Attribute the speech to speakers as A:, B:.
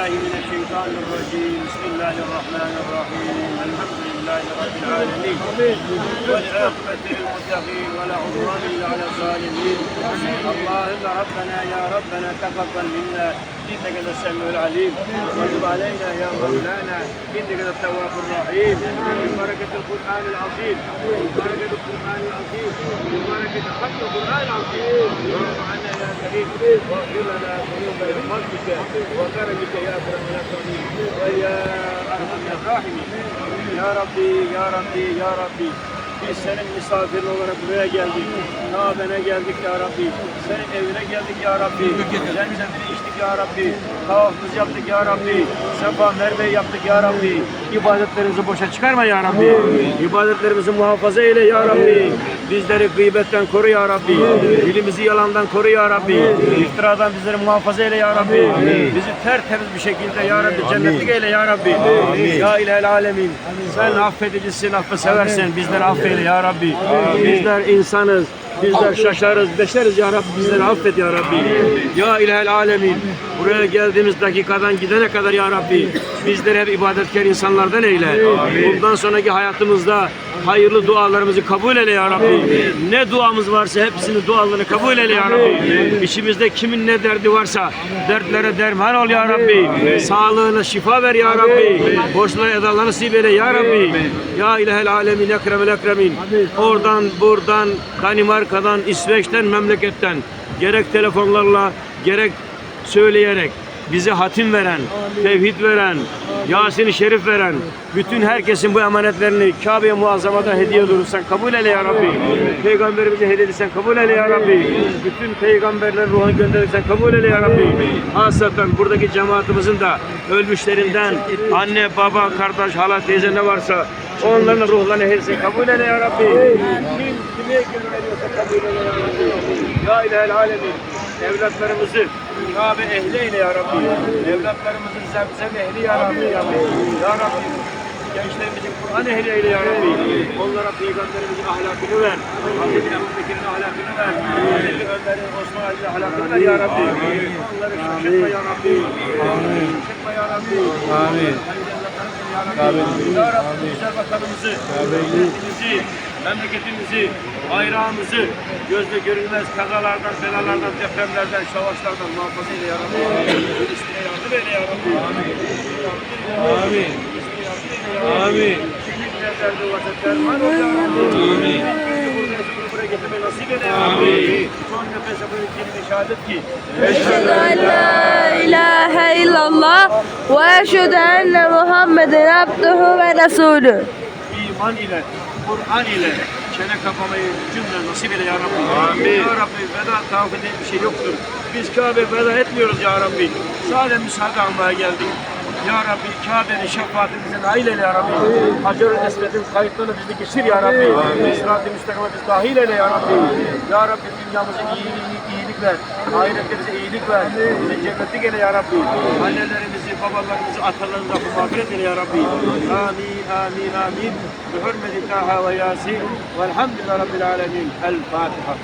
A: Uh, sa الشيطان الرجيم. بسم الله الرحمن الرحيم. الحمد لله رب العالمين. والعاقبة للمتقين ولا عدوان إلا على الظالمين. اللهم ربنا يا ربنا تقبل منا. إنك أنت السميع العليم. وتب علينا يا مولانا. إنك أنت التواب الرحيم. ببركة القرآن العظيم. ببركة القرآن العظيم. ببركة ختم القرآن العظيم. وارض عنا يا كريم. واغفر لنا ذنوبنا بفضلك وكرمك يا أكرم ve ya Erhamer Rahimin. Ya Rabbi, Ya Rabbi, Ya Rabbi biz senin misafirin olarak buraya geldik. Kabe'ne geldik ya Rabbi. Senin evine geldik ya Rabbi. Zemzemini içtik ya Rabbi. Tavafımızı yaptık ya Rabbi. Sefa merveyi yaptık ya Rabbi. İbadetlerimizi boşa çıkarma ya Rabbi. İbadetlerimizi muhafaza eyle ya Rabbi. Bizleri gıybetten koru ya Rabbi. Dilimizi yalandan koru ya Rabbi. İftiradan bizleri muhafaza eyle ya Rabbi. Bizi tertemiz bir şekilde ya Rabbi cennetlik eyle ya Rabbi. Ya ilahel alemin. Sen affedicisin, affı seversen bizleri affeyle ya Rabbi. Bizler insanız. Bizler şaşarız, beşeriz ya Rabbi. Bizleri affet ya Rabbi. Ya ilahel alemin. Buraya geldiğimiz dakikadan gidene kadar ya Rabbi. Bizleri hep ibadetkar insanlardan eyle. Bundan sonraki hayatımızda hayırlı dualarımızı kabul eyle ya Rabbi. Ne duamız varsa hepsini dualarını kabul eyle ya Rabbi. İçimizde kimin ne derdi varsa dertlere derman ol ya Rabbi. Sağlığına şifa ver ya Rabbi. Boşluğa edalarını nasip eyle ya Rabbi. Ya ilahel alemin ekremel ekremin. Oradan buradan Danimarka'dan İsveç'ten memleketten gerek telefonlarla gerek söyleyerek bize hatim veren, tevhid veren, Yasin-i Şerif veren, bütün herkesin bu emanetlerini Kabe-i Muazzama'da hediye olursan kabul eyle ya Rabbi. Peygamberimize hediye edilsen kabul eyle ya Rabbi. Bütün peygamberlerin ruhunu gönderirsen kabul eyle ya Rabbi. Hasreten buradaki cemaatimizin de ölmüşlerinden anne, baba, kardeş, hala, teyze ne varsa onların ruhlarını hediye kabul eyle ya Rabbi. Kim kime gönül veriyorsa kabul eyle ya Rabbi. Ya ilahel alemin. Evlatlarımızı Kabe ehli eyle ya Rabbi. Evlatlarımızın zemzem ehli ya Rabbi. Ya Rabbi. Ya Rabbi. Gençlerimizin Kur'an ehli eyle ya Rabbi. Onlara peygamberimizin ahlakını ver. Hazreti Ebu Bekir'in ahlakını ver. Hazreti Ömer'in Osman Ali'nin ahlakını ver ya Rabbi. Onları şaşırtma ya Rabbi. Şaşırtma ya Rabbi. Amin. Ya Rabbi güzel vatanımızı, milletimizi, memleketimizi, bayrağımızı gözle görülmez kazalardan, belalardan, depremlerden, savaşlardan muhafaza eyle yarabbim. Filistin'e yardım eyle yarabbim. Amin. Amin. Kimliklerde vazetler var. Amin. Buraya getirmeyi nasip eyle yarabbim. Son nefese bu ülkenin şehadet ki.
B: Eşhedü en la ilahe illallah ve eşhedü enne Muhammeden abduhu ve resulü.
A: İman ile Kur'an ile çene kapamayı cümle nasip eyle ya Rabbi. Amin. Ya Rabbi veda tavaf bir şey yoktur. Biz Kabe veda etmiyoruz ya Rabbi. Sadece müsaade almaya geldik. Ya Rabbi Kabe'nin şefaatimize nail eyle ya Rabbi. Hacer-ül Esved'in kayıtlarını bizi geçir ya Rabbi. Sırat-ı müstakime biz dahil eyle ya Rabbi. Ya Rabbi dünyamıza iyilik, iyilik ver. Ahirette bize iyilik ver. Bize cennetlik eyle ya Rabbi. Annelerimizi, babalarımızı, atalarımızı affı mağfiret eyle ya Rabbi. Amin, amin, amin. Bi hürmeti Taha ve Yasin. Velhamdülillah Rabbil alemin. El Fatiha.